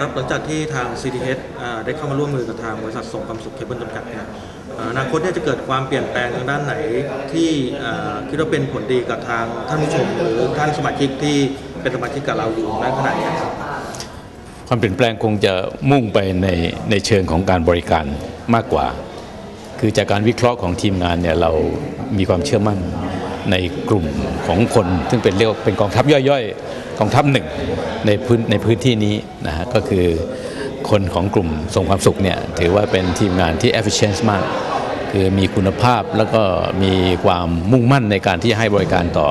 ครับหลังจากที่ทาง CTH อ่าได้เข้ามาร่วมมือกับทางบริษัทส่งความสุขเคเบิลจำกัดเนี่ยอนาคตเนี่ยจะเกิดความเปลี่ยนแปลงทางด้านไหนที่คิดว่าเป็นผลดีกับทางท่านผู้ชม หรือท่านสมาชิกที่เป็นสมาชิกกับเราอยู่ในขณะนี้ครับความเปลี่ยนแปลงคงจะมุ่งไปในในเชิงของการบริการมากกว่า คือจากการวิเคราะห์ของทีมงานเนี่ยเรามีความเชื่อมั่น ในกลุ่มของคน ซึ่งเป็นเรียกเป็นกองทัพย่อยๆกองทัพหนึ่งในพื้นในพื้นที่นี้นะฮะก็คือคนของกลุ่มส่งความสุขเนี่ยถือว่าเป็นทีมงานที่ efficient มาก คือมีคุณภาพแล้วก็มีความมุ่งมั่นในการที่ให้บริการต่อ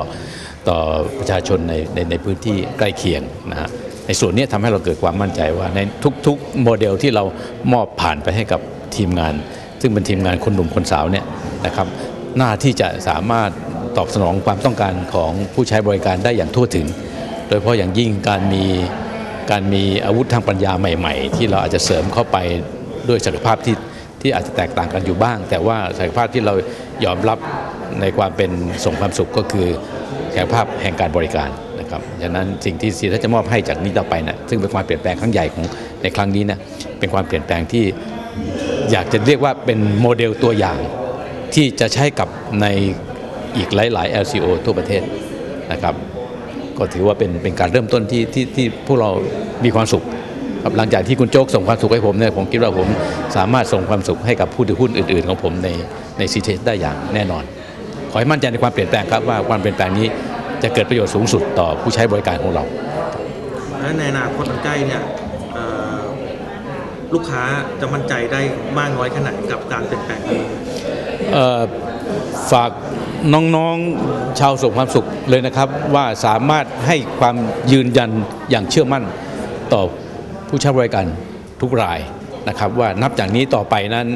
ต่อประชาชนในในในพื้นที่ใกล้เคียงนะฮะในส่วนนี้ทำให้เราเกิดความมั่นใจว่าในทุกๆ โมเดลที่เรามอบผ่านไปให้กับทีมงาน ซึ่งเป็นทีมงานคนหนุ่มคนสาวเนี่ยนะครับหน้าที่จะสามารถ ตอบสนองความต้องการของผู้ใช้บริการได้อย่างทั่วถึง โดยเฉพาะอย่างยิ่งการมีการมีอาวุธทางปัญญาใหม่ ๆ ที่เราอาจจะเสริมเข้าไปด้วยศักยภาพที่ที่อาจจะแตกต่างกันอยู่บ้าง แต่ว่าศักยภาพที่เรายอมรับในความเป็นส่งความสุขก็คือศักยภาพแห่งการบริการนะครับฉะนั้นสิ่งที่ซีทัจะมอบให้จากนี้ต่อไปนะซึ่งเป็นความเปลี่ยนแปลงครั้งใหญ่ของในครั้งนี้นะเป็นความเปลี่ยนแปลงที่อยากจะเรียกว่าเป็นโมเดลตัวอย่างที่จะใช้กับใน อีกหลาย ๆ LCO ทั่วประเทศนะครับ ก็ถือว่าเป็นเป็นการเริ่มต้นที่ที่ที่พวกเรามีความสุขครับหลังจากที่คุณโจ๊กส่งความสุขให้ผมเนี่ยผมคิดว่าผมสามารถส่งความสุขให้กับผู้ถือหุ้นอื่น ๆ ของผมในในซีเทสได้อย่างแน่นอน ขอให้มั่นใจในความเปลี่ยนแปลงครับว่าความเปลี่ยนแปลงนี้จะเกิดประโยชน์สูงสุดต่อผู้ใช้บริการของเรา และในอนาคตอันใกล้เนี่ยเอ่อลูกค้าจะมั่นใจได้มากน้อยแค่ไหนกับการเปลี่ยนแปลงนี้เอ่อฝาก น้องๆชาวส่งความสุขเลยนะครับว่าสามารถให้ความยืนยันอย่างเชื่อมั่นต่อผู้ใช้บริการทุกรายนะครับว่านับจากนี้ต่อไปนั้น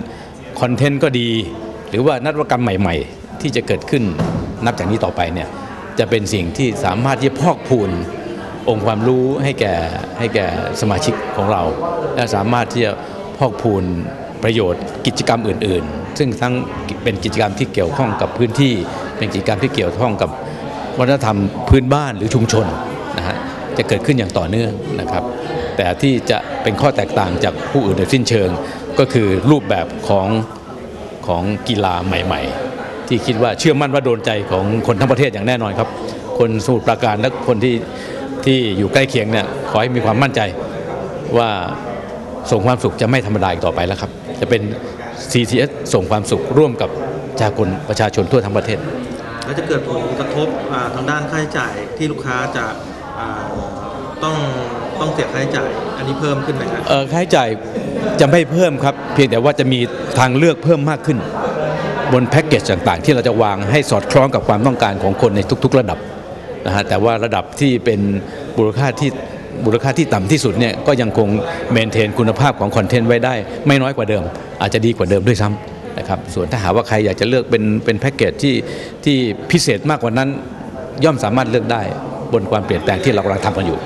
คอนเทนต์ก็ดี หรือว่านวัตกรรมใหม่ ๆ ที่จะเกิดขึ้นนับจากนี้ต่อไปเนี่ยจะเป็นสิ่งที่สามารถที่จะพอกพูนองค์ความรู้ให้แก่ให้แก่สมาชิกของเรา และสามารถที่จะพอกพูน ประโยชน์กิจกรรมอื่น ๆ ซึ่งทั้งเป็นกิจกรรมที่เกี่ยวข้องกับพื้นที่ เป็นกิจกรรมที่เกี่ยวข้องกับวัฒนธรรมพื้นบ้านหรือชุมชนนะฮะจะเกิดขึ้นอย่างต่อเนื่องนะครับ แต่ที่จะเป็นข้อแตกต่างจากผู้อื่นโดยสิ้นเชิง ก็คือรูปแบบของของกีฬาใหม่ ๆ ที่คิดว่าเชื่อมั่นว่าโดนใจของคนทั้งประเทศอย่างแน่นอนครับ คนสมุทรปราการและคนที่ที่อยู่ใกล้เคียงเนี่ยขอให้มีความมั่นใจว่า ส่งความสุขจะไม่ธรรมดาอีกต่อไปแล้วครับ จะเป็น CTS ส่งความสุขร่วมกับจากคนประชาชนทั่วทั้งประเทศ แล้วจะเกิดผลกระทบอ่าทางด้านค่าใช้จ่ายที่ลูกค้าจะอ่าต้องต้องเสียค่าใช้จ่าย อันนี้เพิ่มขึ้นไหมครับเอ่อค่าใช้จ่ายจะไม่เพิ่มครับ เพียงแต่ว่าจะมีทางเลือกเพิ่มมากขึ้น บนแพ็กเกจต่างๆ ที่เราจะวางให้สอดคล้องกับความต้องการของคนในทุก ๆ ระดับนะฮะแต่ว่าระดับที่เป็นมูลค่าที่ มูลค่าที่ต่ำที่สุดเนี่ยก็ยังคงเมนเทนคุณภาพของคอนเทนต์ไว้ได้ ไม่น้อยกว่าเดิม อาจจะดีกว่าเดิมด้วยซ้ำนะครับส่วนถ้าหากว่าใครอยากจะเลือกเป็นเป็นแพ็กเกจที่ที่พิเศษมากกว่านั้นย่อมสามารถเลือกได้บนความเปลี่ยนแปลงที่เรากำลังทำกันอยู่